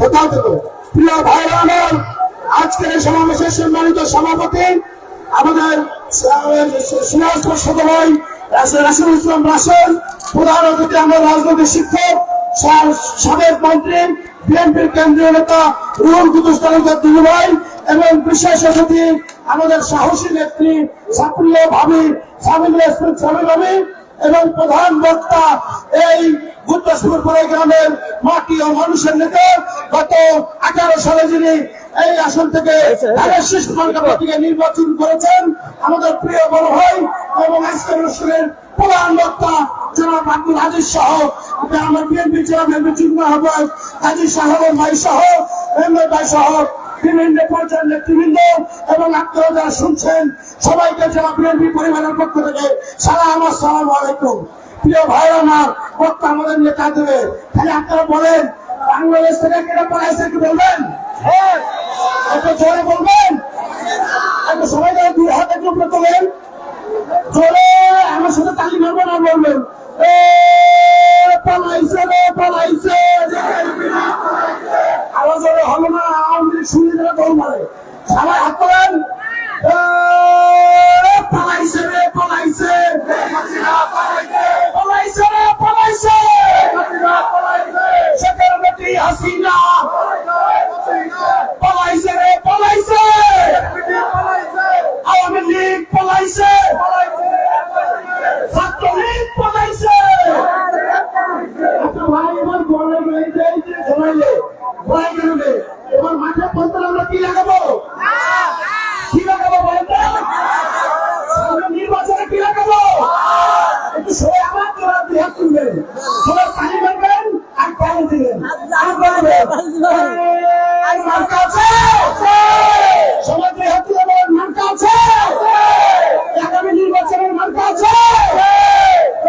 কোথাও প্রিয় ভাইরা আমার, আজকের এই সমাবেশের সম্মানিত সভাপতি আমাদের সিরাজ পরিষদ ভাই রাসুল ইসলাম রাসেল, প্রধান অতিথি আমার রাজনৈতিক শিক্ষক সাবেক মন্ত্রী, বিএনপির কেন্দ্রীয় নেতা রুহুল কুতুস তালুকদার এবং বিশেষ অতিথি আমাদের সাহসী নেত্রী সাফল্য ভাবি সামিল স্বামী ভাবি এবং প্রধান বক্তা এই গুপ্তসপুর পরে গ্রামের মাটি ও মানুষের নেতা গত আঠারো সালে যিনি এই আসন থেকে ঢাকার শিশু নির্বাচন করেছেন আমাদের প্রিয় বড় ভাই এবং আজকের অনুষ্ঠানের প্রধান বক্তা জনাব আব্দুল আজিজ সহ আমার বিএনপি জেলা বিএনপি যুগ্ম আহ্বায়ক আজিজ সাহেবের ভাই সহ মেম্বার ভাই সহ বিভিন্ন পর্যায়ের নেতৃবৃন্দ এবং আপনারা যারা শুনছেন সবাইকে জেলা বিএনপি পরিবারের পক্ষ থেকে সালাম আসসালাম আলাইকুম। প্রিয় ভাই আমার, বক্তা আমাদের নেতা দেবে। তাহলে আপনারা বলেন, বাংলাদেশ থেকে কেটে পালাইছে কি বলবেন? একটু জোরে বলবেন? একটু সবাই যারা দুই হাতে চুপড়ে তোলেন। জোরে, আমার সাথে তালি মারবেন আর বলবেন পালাইছে পালাইছে। ওরে হলো না, আওয়ামী শুনে দিলে দৌড় মারে। সবাই হাত তোলেন। পালাইছে রে পালাইছে পালাইছে রে পালাইছে হাসিনা পালাইছে রে পালাইছে আওয়ামী লীগ পালাইছে ছাত্রলীগ পালাইছে আচ্ছা ভাই এবার বড় গাড়িতে এই যে ঘোরাইলে ঘোরাই গেলে এবার মাঠে বলতে আমরা কি লাগাবো কি লাগাবো বলতে সামনে নির্বাচনে কি লাগাবো একটু সবাই আমার জোড়া দিয়ে হাত তুলবেন সবাই পানি মারবেন আর পানি দিবেন আর বলবেন এই মার্কা আছে সবাই দিয়ে হাত তুলবেন মার্কা আছে আগামী নির্বাচনের মার্কা আছে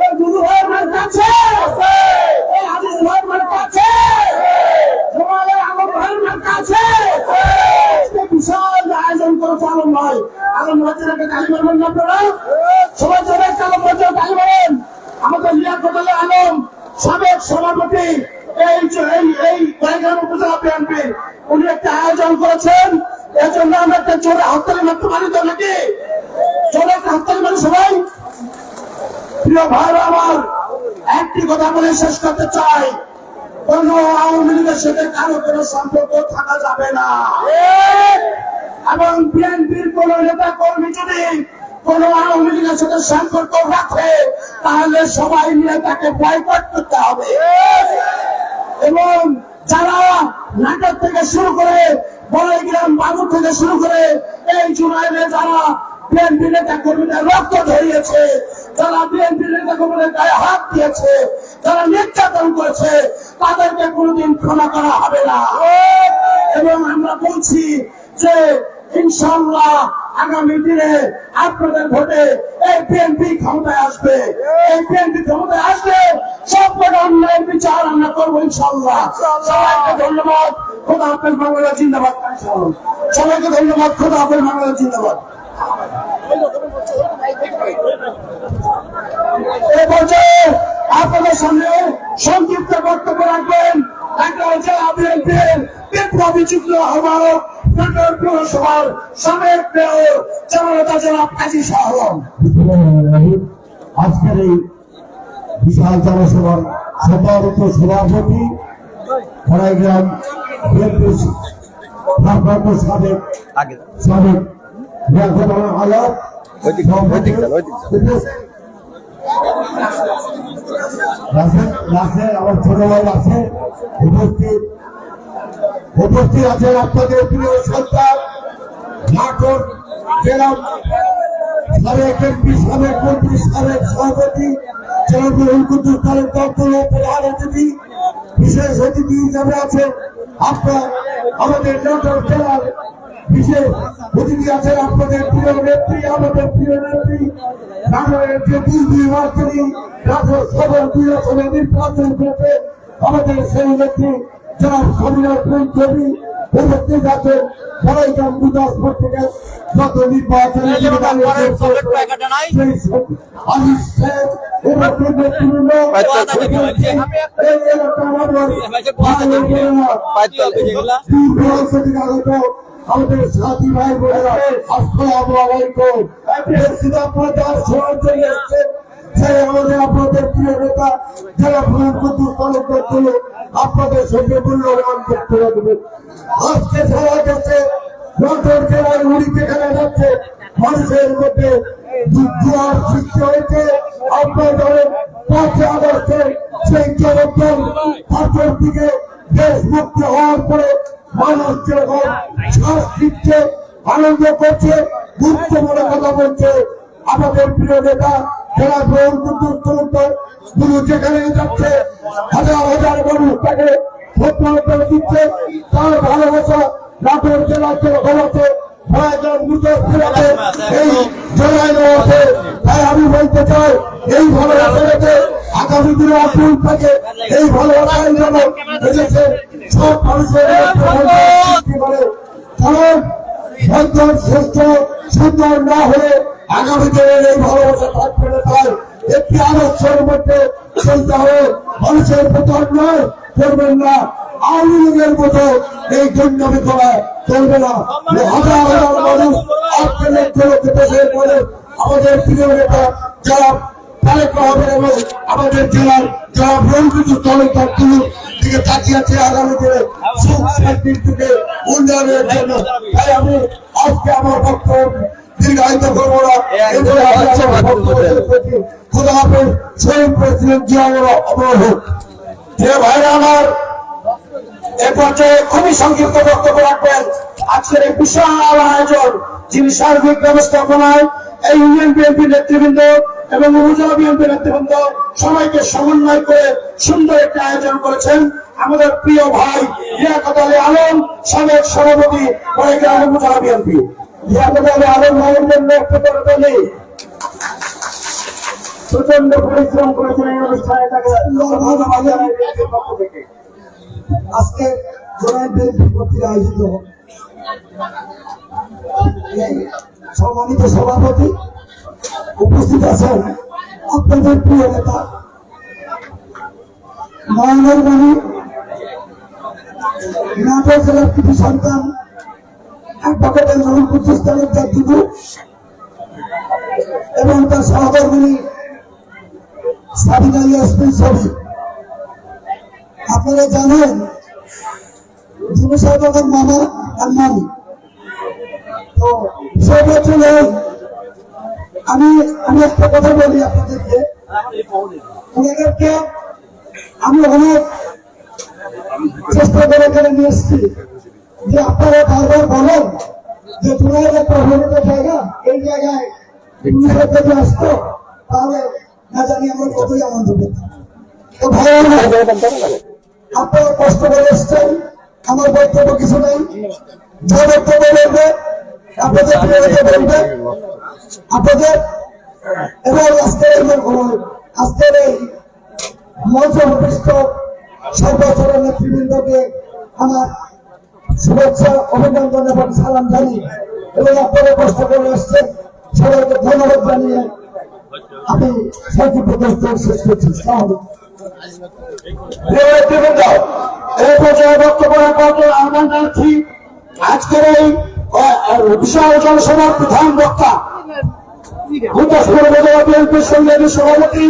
এই দুদু ভাইয়ের মার্কা আছে এই আজিজ ভাইয়ের মার্কা আছে জমালের আলম ভাইয়ের মার্কা আছে আজকে বিশাল করেছে আলম ভাই না আপনারা। সবাই জোরে আলম ভাইয়ের তালি মারেন। সভাপতি এই এই বাইগাম উপজেলা বিএনপি উনি একটা আয়োজন করেছেন। এর জন্য আমরা একটা জোরে হাততালি মারতে পারি তো নাকি? জোরে একটা হাততালি মারি সবাই। প্রিয় ভাইরা আমার, একটি কথা বলে শেষ করতে চাই। কোন আওয়ামী লীগের সাথে কারও কোনো সম্পর্ক থাকা যাবে না। এবং বিএনপির কোন নেতা কর্মী যদি কোন আওয়ামী লীগের সাথে সম্পর্ক রাখে, তাহলে সবাই মিলে তাকে বয়কট করতে হবে। এবং যারা নাটক থেকে শুরু করে বড়গ্রাম বাবু থেকে শুরু করে এই জুনাইলে যারা বিএনপি নেতা কর্মীদের রক্ত ধরিয়েছে, যারা বিএনপি নেতা কর্মীদের গায়ে হাত দিয়েছে, যারা নির্যাতন করেছে, তাদেরকে কোনোদিন ক্ষমা করা হবে না। এবং আমরা বলছি যে ইনশাল্লাহ আগামী দিনে আপনাদের ভোটে এই বিএনপি ক্ষমতায় আসবে। এই বিএনপি ক্ষমতায় আসবে সব অন্যায়ের বিচার আমরা করব ইনশাল্লাহ সবাইকে ধন্যবাদ। খোদা হাফেজ বাংলা জিন্দাবাদ। সবাইকে ধন্যবাদ। খোদা হাফেজ বাংলা জিন্দাবাদ। এ পর্যায়ে আপনাদের সামনে সংক্ষিপ্ত বক্তব্য রাখবেন। ঢাকা জেলা বিএনপির বিপ্লবী যুগ্ম আহ্বায়ক পৌরসভার সাবেক মেয়র জনতা জনাব কাজী শাহ আজকের এই বিশাল জনসভার সম্মানিত সভাপতি খড়াইগ্রাম বিএনপি ভারপ্রাপ্ত সাবেক সাবেক আলাপ ওইদিক রাসেল আমার ছোট ভাই আছে উপস্থিত। আছেন আপনাদের প্রিয় সন্তান সভাপতি বিশেষ অতিথি হিসাবে আছেন আপনার, আমাদের নাটক জেলার বিশেষ অতিথি আছেন আপনাদের প্রিয় নেত্রী আমাদের প্রিয় নেত্রী বাংলাদেশের যে দুই দুই মাস সদর দুই নির্বাচন করেছে আমাদের সেই নেত্রী জনাব সামিনার প্রেম ছবি উপস্থিত আছে সবাই গুরদাসপুর থেকে যত নির্বাচনে শেখ নেতৃবৃন্দ এই এলাকা আগত আমাদের সাথী ভাই বোনেরা, আসসালামু আলাইকুম। সেই আমাদের আপনাদের প্রিয় নেতা, যারা ভুল কুতু তালুকদার ছিল আপনাদের সঙ্গে মূল্যবান বক্তব্য দেবেন আজকে সারা দেশে রটর জেলার উড়ি যেখানে যাচ্ছে, মানুষের মধ্যে জুয়ার সৃষ্টি হয়েছে। সেই পাঁচের দিকে দেশ মুক্তি হওয়ার পরে মানুষ যেরকম শ্বাস দিচ্ছে, আনন্দ করছে গুরুত্বপূর্ণ কথা বলছে। আমাদের প্রিয় নেতা, যারা গ্রহণ করতে গুরু যেখানে যাচ্ছে, হাজার হাজার মানুষ তাকে দিচ্ছে। তার ভালোবাসা নাটোর জেলা যেরকম আছে। প্রয়োজন মুজফর আছে। এই জেলায় আছে। তাই আমি বলতে চাই এই ভালোবাসা আগামী দিনে থাকে এই যেন এদেশে সব মানুষের করে। কারণ সন্তান সুন্দর না হলে আগামী দিনের এই ভালোবাসা থাকবে না তাই। একটি আদর্শের মধ্যে চলতে হবে। মানুষের প্রতি অন্যায় করবেন না। আওয়ামী লীগের মতো এই করা চলবে না। হাজার হাজার মানুষ আজকে লক্ষ লক্ষ দেশের মানুষ আমাদের প্রিয় নেতা যারা তারেক রহমান এবং আমাদের জেলার যারা ব্রহ্মপুত্র তুলুর দিকে তাকিয়ে আছে আগামী দিনে সুখ শান্তির দিকে উন্নয়নের জন্য। তাই আমি আজকে আমার বক্তব্য দীর্ঘায়িত করব না এই বলে আমি আমার বক্তব্য শেষ করছি। খোদা হাফেজ শহীদ প্রেসিডেন্ট জিয়া অমর হোক। যে ভাইরা আমার এ পর্যায়ে খুবই সংক্ষিপ্ত বক্তব্য রাখবেন। আজকের এই বিশাল আয়োজন যিনি সার্বিক ব্যবস্থাপনায় এই ইউনিয়ন বিএনপি নেতৃবৃন্দ এবং উপজেলা বিএনপি নেতৃবৃন্দ সবাইকে সমন্বয় করে সুন্দর একটি আয়োজন করেছেন। আমাদের প্রিয় ভাই লিয়াকত আলী আলম সাবেক সভাপতি বড়গ্রাম উপজেলা বিএনপি। প্রচণ্ড পরিশ্রম করেছেন এই অনুষ্ঠানে তাকে আজকে আয়োজিত সম্মানিত সভাপতি উপস্থিত আছেন আপনাদের প্রিয় নেতা বাণী নাটোর জেলার কৃতি সন্তান অ্যাডভোকেটের নবীন কুচিস্তানের জাতিবু এবং তার সহকর্মী সাবিক আলী আসমিন ছবি। আপনারা জানেন যিনি সাহেব আমার মামা আর মামি। তো বিষয় হচ্ছে যে, আমি আমি একটা কথা বলি আপনাদেরকে। ওনাদেরকে আমি অনেক চেষ্টা করে এখানে নিয়ে এসেছি। যে আপনারা বারবার বলেন যে তোমার একটা অভিনীত জায়গা, এই জায়গায় যদি আসতো, তাহলে না জানি আমরা কতই আনন্দ পেতাম। আপনারা কষ্ট করে এসছেন, আমার বক্তব্য কিছু নেই। যা বক্তব্য বলবে, আপনাদের প্রিয়তা বলবে। আপনাদের এবং আজকের আজকের এই মঞ্চ উপস্থিত সর্বস্তরের নেতৃবৃন্দকে আমার শুভেচ্ছা, অভিনন্দন এবং সালাম জানি এবং আপনারা কষ্ট করে এসছেন সবাইকে ধন্যবাদ জানিয়ে আমি সংক্ষিপ্ত বক্তব্য শেষ করছি। জন্য সভাপতি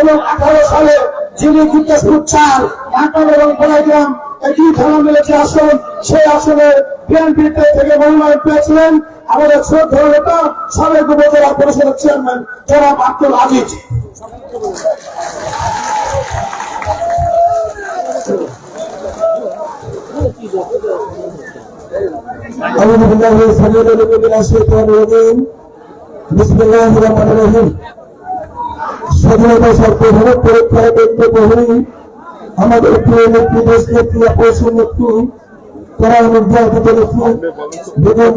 এবং আঠারো সালে যিনি গুরদাসপুর চার নাটক এবং বলাইগ্রাম এই দুই থানা মিলেছে আসন সেই আসনে বিএনপি থেকে মনোনয়ন পেয়েছিলেন আমাদের শ্রদ্ধা নেতা সাবেক উপজেলা পরিষদের চেয়ারম্যান জনাব আব্দুল আজিজ أعوذ بالله السميع العليم من الشيطان الرجيم بسم الله الرحمن الرحيم স্বাধীনতা সর্বভারত পরীক্ষায় দেখতে বহু আমাদের প্রিয় নেত্রী, দেশ নেত্রী অপসী নেত্রী তারা নির্যাতিত নেত্রী বেগম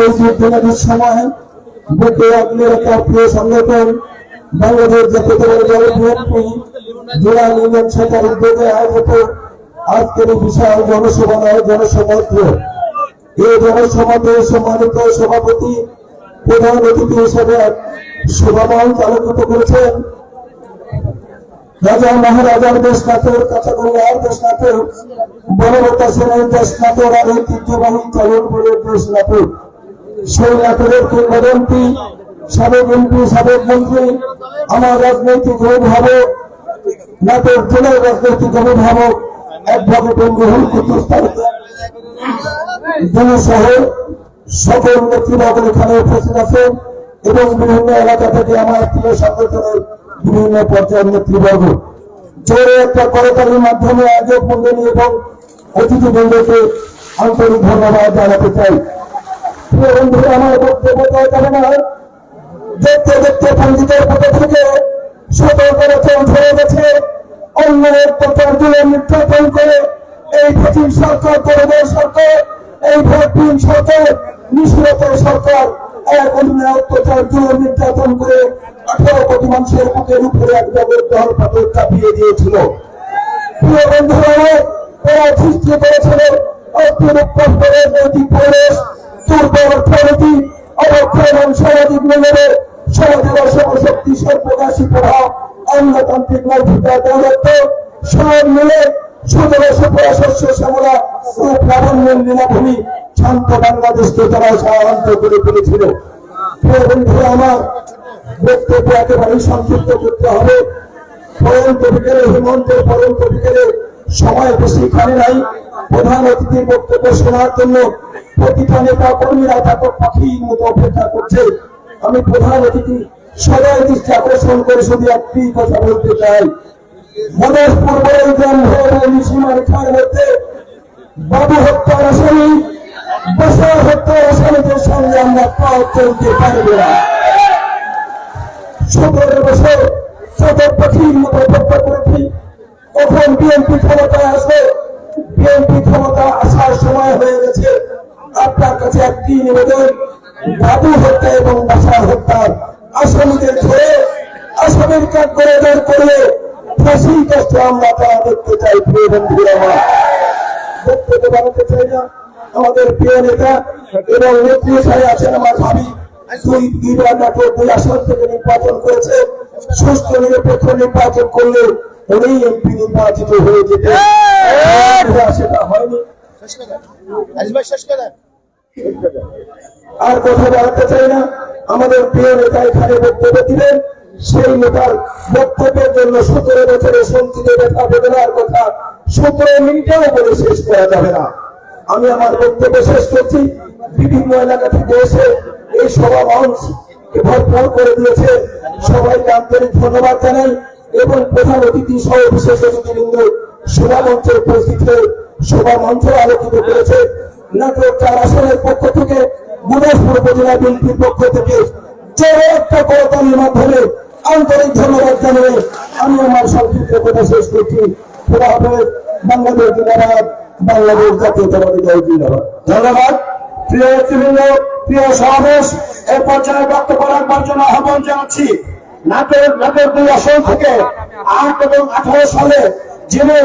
এই যুদ্ধনাদের সময় বুকে আগলে তার প্রিয় সংগঠন, বাংলাদেশ জাতীয়তাবাদী দল বিএনপি জেলা ইউনিয়ন শাখার উদ্যোগে আয়োজিত আজকের বিশাল জনসভা নয় এই জনসমাজের সম্মানিত সভাপতি, প্রধান অতিথি হিসেবে সভামহল চালকিত করেছেন। রাজা মহারাজার দেশ নাটোর কাঁচাগোলার দেশ নাটোর। বনবতা সেনের দেশ নাটোর আর ঐতিহ্যবাহী চলন বলের দেশ নাটোর। সেই নাটোরের কিংবদন্তি, সাবেক এমপি, সাবেক মন্ত্রী, আমার রাজনৈতিক অভিভাবক, নাটোর জেলার রাজনৈতিক অভিভাবক অ্যাডভোকেট রুহুল কুতুস তালুকদার সহ সকল নেতৃবর্গ এখানে উপস্থিত আছেন এবং বিভিন্ন এলাকা থেকে আমার প্রিয় সংগঠনের বিভিন্ন পর্যায়ের নেতৃবর্গ জোরে একটা করতালির মাধ্যমে আয়োজক মন্ডলী এবং অতিথিবৃন্দকে আন্তরিক ধন্যবাদ জানাতে চাই। অন্যের প্রচার করে এই সরকার এই সরকার জুড়ে নির্যাতন করে আঠারো কোটি মানুষের বুকের উপরে এক জগৎ দল পাথর চাপিয়ে দিয়েছিল। প্রিয় বন্ধুরা, তারা সৃষ্টি করেছিল মিলে সতেরো সতেরো শস্য শ্যামলা ও প্রাবণ্যের লীলাভূমি শান্ত বাংলাদেশকে তারা সাহায্য করে তুলেছিল। আমার বক্তব্য একেবারেই সংক্ষিপ্ত করতে হবে। পরন্ত বিকেলে হেমন্তের পরন্ত বিকেলে সময় বেশি নাই। প্রধান অতিথির বক্তব্য শোনার জন্য প্রতিটা নেতা কর্মীরা পাখির মতো অপেক্ষা করছে। আমি প্রধান অতিথি, সবাই দৃষ্টি আকর্ষণ করে শুধু একটি কথা বলতে চাই। মনের পূর্ব এই গ্রাম্য এবং মধ্যে বাবু হত্যার বসার আসামিদের সঙ্গে আমরা পথ চলতে পারব না। সতেরো বছর সদর পাখির মতো অপেক্ষা করেছি। কখন বিএনপি ক্ষমতায় আসবে? বিএনপি ক্ষমতা আসার সময় হয়ে গেছে। আপনার কাছে একটি নিবেদন বাবু হত্যা এবং বাসার হত্যার আসামিদের ধরে, আসামির কাজ করে বের করে ফাঁসি কষ্ট আমরা তারা দেখতে চাই, প্রিয় বন্ধুরা আমার। বক্তব্য বানাতে চাই না। আমাদের প্রিয় নেতা এবং নেত্রী সাহেব আছেন আমার ভাবি। দুই দুইবার নাটক দুই আসন থেকে নির্বাচন করেছে। সুস্থ নিরপেক্ষ নির্বাচন করলে উনি এমপি নির্বাচিত হয়ে যেতে সেটা হয়নি। আর কথা বলাতে চাই না। আমাদের প্রিয় নেতা এখানে বক্তব্য দিলেন সেই নেতার বক্তব্যের জন্য সতেরো বছরের সঞ্চিত ব্যথা বেদনার কথা সতেরো মিনিটেও বলে শেষ করা যাবে না। আমি আমার বক্তব্য শেষ করছি। বিভিন্ন এলাকা থেকে এসে এই সভা মঞ্চ ভরপুর করে দিয়েছে। সবাইকে আন্তরিক ধন্যবাদ জানাই এবং প্রধান অতিথি সহ বিশেষ অতিথিবৃন্দ সভা মঞ্চে উপস্থিত হয়ে সভা মঞ্চ আলোকিত করেছে। নাটক চার আসনের পক্ষ থেকে গুদাসপুর উপজেলা বিএনপির পক্ষ থেকে জোরে একটা মাধ্যমে আন্তরিক ধন্যবাদ জানিয়ে আমি আমার সংক্ষিপ্ত কথা শেষ করছি। খোদা হবে বাংলাদেশ বাংলাদেশ জাতীয়তাবাদী দল জিন্দাবাদ। ধন্যবাদ। প্রিয় নেতৃবৃন্দ প্রিয় সমাবেশ এই পর্যায়ে বক্তব্য রাখবার জন্য আহ্বান জানাচ্ছি। নাটোর নাটোর দুই আসন থেকে আট এবং আঠারো সালে যিনি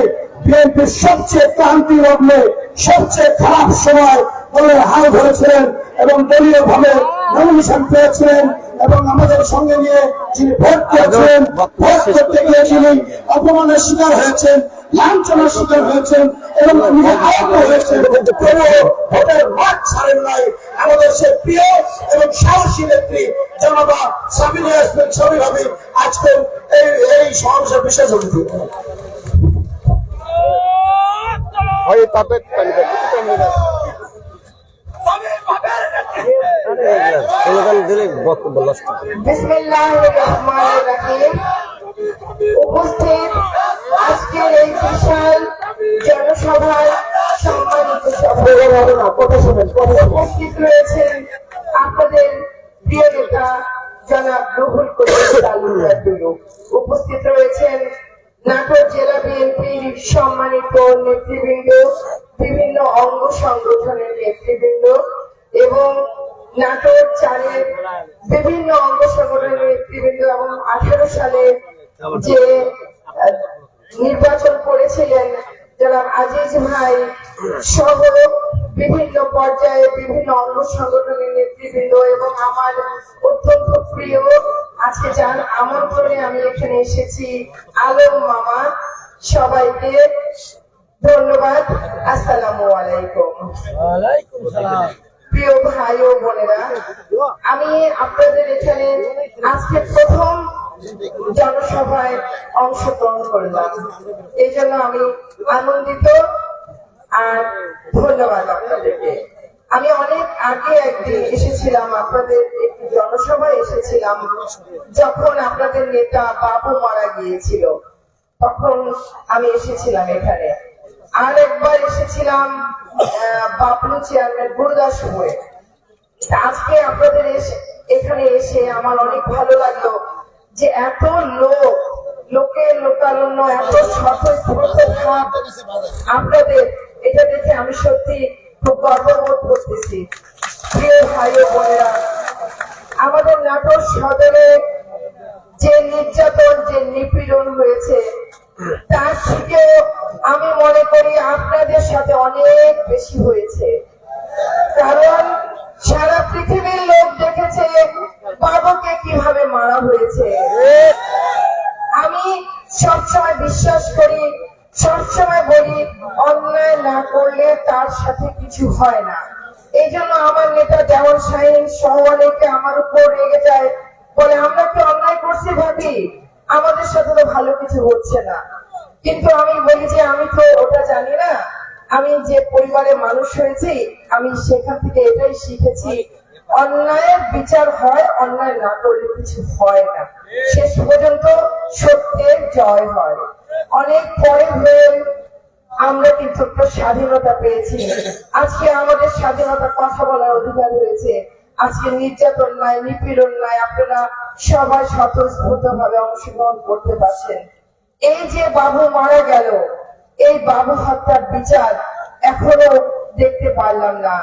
বিএনপির সবচেয়ে ক্রান্তি লগ্নে সবচেয়ে খারাপ সময় দলের হাল ধরেছিলেন এবং দলীয় ভাবে নমিনেশন পেয়েছিলেন এবং আমাদের সঙ্গে নিয়ে যিনি ভোট করেছিলেন ভোট করতে গিয়ে যিনি অপমানের শিকার হয়েছেন লাঞ্ছনার শিকার হয়েছেন এবং নিজে আহত হয়েছেন। তবুও ভোটের মাঠ ছাড়েন নাই। আমাদের সে প্রিয় এবং সাহসী নেত্রী জনতা সাবিনা ইয়াসমিন আজকে এই এই সমাবেশের বিশেষ অতিথি। ওই তাদের স্লোগান দিলে বক্তব্য লস্ট বিসমিল্লাহির রহমানির রহিম। উপস্থিত আজকের এই বিশাল জনসভায় সম্মানিত। উপস্থিত রয়েছেন আপনাদের প্রিয় নেতা জনাব রুহুল উপস্থিত রয়েছেন নাটোর জেলা বিএনপির সম্মানিত নেতৃবৃন্দ, বিভিন্ন অঙ্গ সংগঠনের নেতৃবৃন্দ এবং নাটোর চারের বিভিন্ন অঙ্গ সংগঠনের নেতৃবৃন্দ এবং আঠারো সালে যে নির্বাচন করেছিলেন যারা আজিজ ভাই সহ বিভিন্ন পর্যায়ে বিভিন্ন অঙ্গ সংগঠনের নেতৃবৃন্দ এবং আমার অত্যন্ত প্রিয় আজকে যার আমন্ত্রণে আমি এখানে এসেছি আলম মামা। সবাইকে ধন্যবাদ। আসসালামু আলাইকুম। প্রিয় ভাই ও বোনেরা আমি আপনাদের এখানে আজকে প্রথম জনসভায় অংশগ্রহণ করলাম। এই জন্য আমি আনন্দিত আর ধন্যবাদ আপনাদেরকে। আমি অনেক আগে একদিন এসেছিলাম, আপনাদের একটি জনসভায় এসেছিলাম, যখন আপনাদের নেতা বাবু মারা গিয়েছিল। তখন আমি এসেছিলাম এখানে। আর একবার এসেছিলাম বাবলু চেয়ারম্যান গুরুদাস গুরুদাসপুরে আজকে আপনাদের এখানে এসে আমার অনেক ভালো লাগল। যে এত লোক লোকের লোকারণ্য এত স্বতঃস্ফূর্ত আপনাদের এটা দেখে আমি সত্যি খুব গর্ববোধ করতেছি। প্রিয় ভাই বোনেরা, আমাদের নাটোর সদরে যে নির্যাতন, যে নিপীড়ন হয়েছে, তার থেকে আমি মনে করি আপনাদের সাথে অনেক বেশি হয়েছে। কারণ সারা পৃথিবীর লোক দেখেছে বাবুকে কীভাবে মারা হয়েছে? আমি সবসময় বিশ্বাস করি, সবসময় বলি, অন্যায় না করলে তার সাথে কিছু হয় না। এই জন্য আমার নেতা দেওয়ান শাহিন সহ অনেকে আমার উপর রেগে যায়, বলে, আমরা কি অন্যায় করছি ভাবি? আমাদের সাথে তো ভালো কিছু হচ্ছে না। কিন্তু আমি বলি যে, আমি তো ওটা জানি না। আমি যে পরিবারে মানুষ হয়েছি, আমি সেখান থেকে এটাই শিখেছি অন্যায়ের বিচার হয়, অন্যায় না করলে কিছু হয় না। শেষ পর্যন্ত সত্যের জয় হয়। অনেক পরে হয়ে আমরা কিন্তু স্বাধীনতা পেয়েছি। আজকে আমাদের স্বাধীনতা কথা বলার অধিকার হয়েছে। আজকে নির্যাতন নাই, নিপীড়ন নাই, আপনারা সবাই স্বতঃস্ফূর্ত ভাবে অংশগ্রহণ করতে পারছেন। এই যে বাবু মারা গেল, এই বাবু হত্যার বিচার এখনও দেখতে পারলাম না।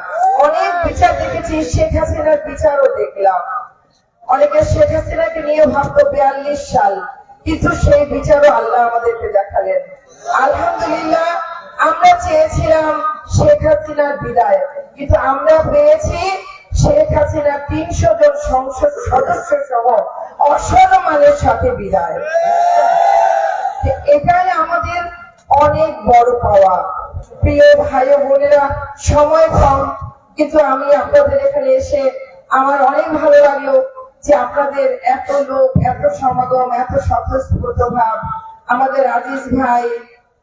অনেক বিচার দেখেছি, শেখ হাসিনার বিচারও দেখলাম। অনেকে শেখ হাসিনাকে নিয়ে ভাবতো বিয়াল্লিশ সাল, কিন্তু সেই বিচারও আল্লাহ আমাদেরকে দেখালেন। আলহামদুলিল্লাহ, আমরা চেয়েছিলাম শেখ হাসিনার বিদায়, কিন্তু আমরা পেয়েছি শেখ হাসিনা তিনশো জন সংসদ সদস্য সহ অসম্মানের সাথে বিদায়। এটাই আমাদের অনেক বড় পাওয়া। প্রিয় ভাই বোনেরা, সময় কম, কিন্তু আমি আপনাদের এখানে এসে আমার অনেক ভালো লাগল যে আপনাদের এত লোক, এত সমাগম, এত স্বতঃস্ফূর্ত ভাব। আমাদের আজিজ ভাই,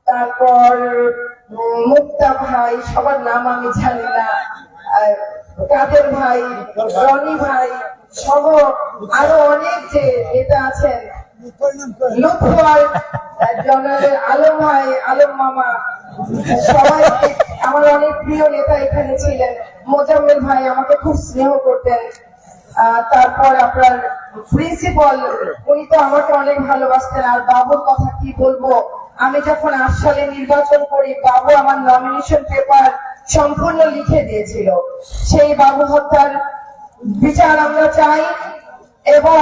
তারপর মুক্তা ভাই, সবার নাম আমি জানি না। কাদের ভাই, রনি ভাই সহ আরও অনেক যে নেতা আছেন। লুৎফর জনাবের আলম ভাই, আলম মামা আমার অনেক প্রিয় নেতা এখানে ছিলেন। মোজাম্মেল ভাই আমাকে খুব স্নেহ করতেন। তারপর আপনার প্রিন্সিপাল উনি তো আমাকে অনেক ভালোবাসতেন। আর বাবুর কথা কি বলব? আমি যখন আট সালে নির্বাচন করি, বাবু আমার নমিনেশন পেপার সম্পূর্ণ লিখে দিয়েছিল। সেই বাবু হত্যার বিচার আমরা চাই এবং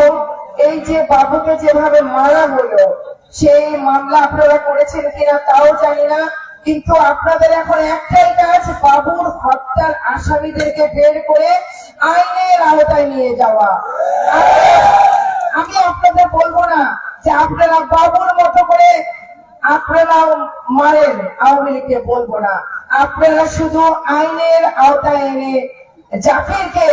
এই যে বাবুকে যেভাবে মারা হলো, সেই মামলা আপনারা করেছেন কিনা তাও জানি না। কিন্তু আপনাদের এখন একটাই কাজ বাবুর হত্যার আসামিদেরকে বের করে আইনের আওতায় নিয়ে যাওয়া। আমি আপনাদের বলব না যে আপনারা বাবুর মতো করে আপনারাও মারেন, আওয়ামী লীগকে বলব না। আপনারা শুধু আইনের আওতায় এনে জাকিরকে,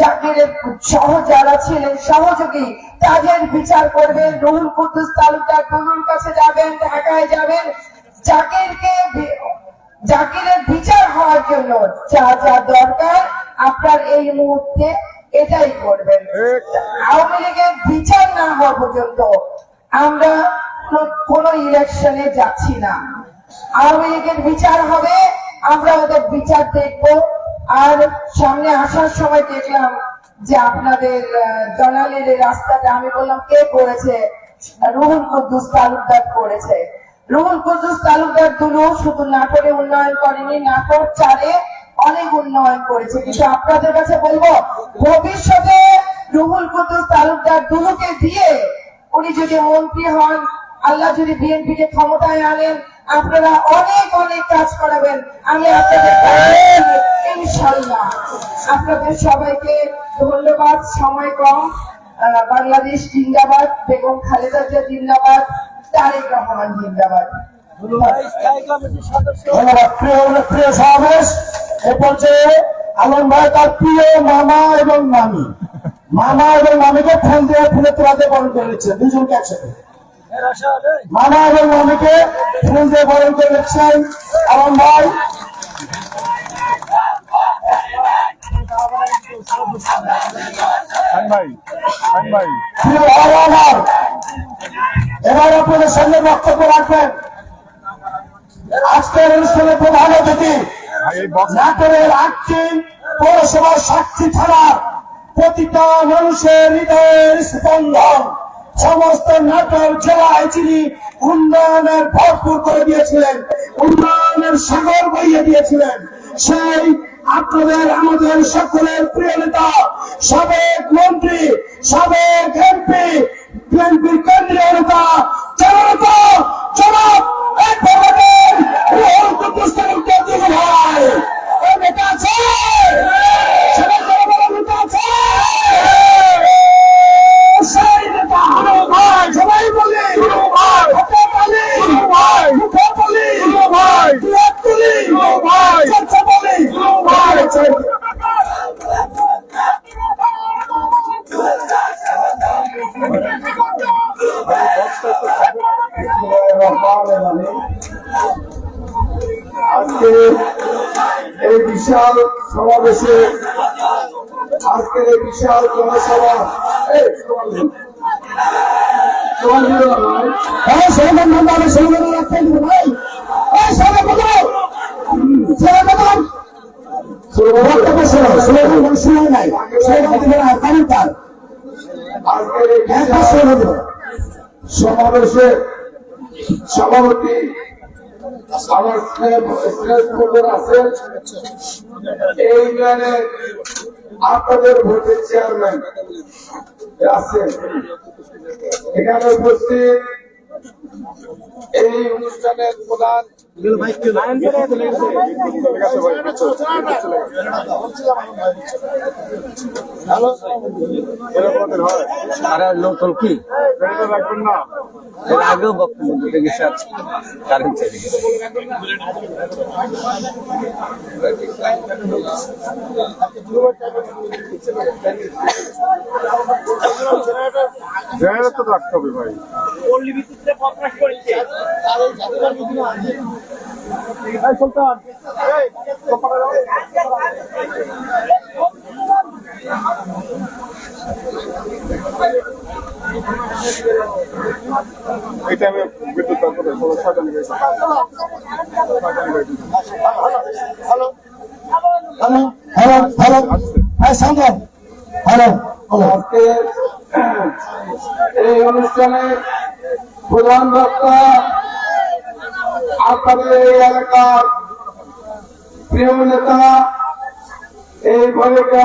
জাকিরের সহ যারা ছিলেন সহযোগী, তাদের বিচার করবেন। রুহুল কুদ্দুস তালুকদার কাছে যাবেন, ঢাকায় যাবেন। জাকিরকে জাকিরের বিচার হওয়ার জন্য যা যা দরকার আপনার এই মুহূর্তে এটাই করবেন। আওয়ামী লীগের বিচার না হওয়া পর্যন্ত আমরা কোনো- ইলেকশনে যাচ্ছি না। আওয়ামী লীগের বিচার হবে, আমরা ওদের বিচার দেখব। আর সামনে আসার সময় দেখলাম যে আপনাদের জনালের রাস্তাটা আমি বললাম কে করেছে? রুহুল কুদ্দুস তালুকদার করেছে। রুহুল কুদ্দুস তালুকদার দুলু শুধু নাটোরে উন্নয়ন করেনি, নাটোর চারে অনেক উন্নয়ন করেছে। কিন্তু আপনাদের কাছে বলব, ভবিষ্যতে রুহুল কুদ্দুস তালুকদার দুলুকে দিয়ে উনি যদি মন্ত্রী হন, আল্লাহ যদি বিএনপি কে ক্ষমতায় আনেন, আপনারা অনেক অনেক কাজ করাবেন। আমি আপনাদের আপনাদের সবাইকে ধন্যবাদ। সময় কম। বাংলাদেশ জিন্দাবাদ, বেগম খালেদা জিয়া জিন্দাবাদ। তারেক রহমান জিন্দাবাদ ধন্যবাদ প্রিয় প্রিয় সমাবেশ এ পর্যায়ে আলম ভাই তার প্রিয় মামা এবং মামি মামা এবং মামিকে ফোন দিয়ে ফুলে তোলাতে বরণ করে নিচ্ছেন দুজনকে একসাথে। মামা এবং মামিকে ফোন দিয়ে বরণ করে নিচ্ছেন আলম ভাই প্রিয় ভাই। এবার আপনাদের সামনে বক্তব্য রাখবেন। আজকের অনুষ্ঠানে প্রধান অতিথি, নাটোরের আটটি পৌরসভার সাক্ষী থানার প্রতিটা মানুষের হৃদয়ের স্পন্দন। সমস্ত নাটোর জেলায় যিনি উন্নয়নের ভরপুর করে দিয়েছিলেন, উন্নয়নের সাগর বইয়ে দিয়েছিলেন, সেই আপনাদের, আমাদের সকলের প্রিয় নেতা, সাবেক মন্ত্রী, সাবেক এমপি বিএনপির কেন্দ্রীয় নেতা জনতা জনাব এক ভগবানের তালুকদার ভাই। ও নেতা আছে? সবাই বলি একবার বিশাল সৌগন দেবো সমাবেশে সভাপতি আমার আছেন এই আপনাদের ভোটের চেয়ারম্যান আছেন। এখানে উপস্থিত এই অনুষ্ঠানের প্রধান আরে নতুন কি? এর আগেও বক্তব্য দিতে গেছে কারেন্ট চাইতে গেছে। জেনারেটর তো রাখতে হবে ভাই। এই টাইমে বিদ্যুৎ তারপরে ষোলো ছয়টা নিয়ে গেছে হ্যালো হ্যালো হ্যালো হ্যাঁ সৌগন হ্যালো হ্যালো আজকে এই অনুষ্ঠানে প্রধান বক্তা আপনাদের এই এলাকার প্রিয় নেতা এই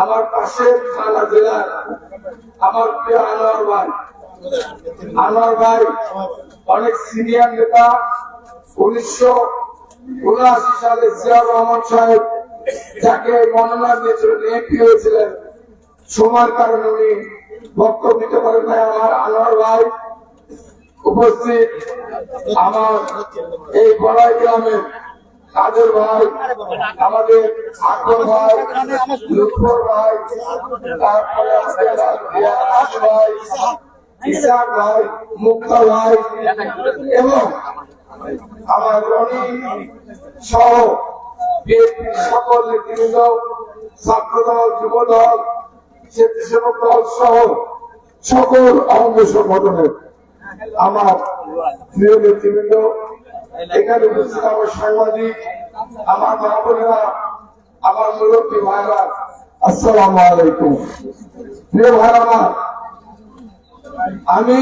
আমার পাশের থানা জেলার আমার প্রিয় আনোয়ার ভাই। আনোয়ার ভাই অনেক সিনিয়র নেতা, উনিশশো উনআশি সালে জিয়াউর রহমান সাহেব যাকে মনোনয়ন দিয়েছিলেন এমপি হয়েছিলেন। সময়ের কারণে উনি বক্তব্য দিতে পারেন নাই। আমার আনোয়ার ভাই উপস্থিত আমার এই বড়াই গ্রামের কাদের ভাই, আমাদের আকবর ভাই লুৎফর ভাই, তারপরে ভাই ইসাক ভাই, মুক্তা ভাই, এবং আমার রনি সহ সকল নেতৃবৃন্দ ছাত্র দল যুব দল স্বেচ্ছাসেবক দল সহ সকল অঙ্গ সংগঠনের আমার প্রিয় নেতৃবৃন্দ এখানে উপস্থিত আমার সাংবাদিক আমার মা বোনেরা আমার মুরব্বী ভাইরা আসসালামু আলাইকুম। প্রিয় আমার, আমি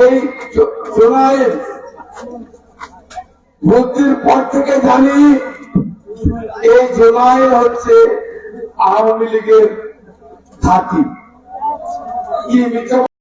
এই জু- জুলাইয়ের ভর্তির পর থেকে জানি এই জুলাই হচ্ছে আওয়ামী লীগের থাকি কি মিথ্যা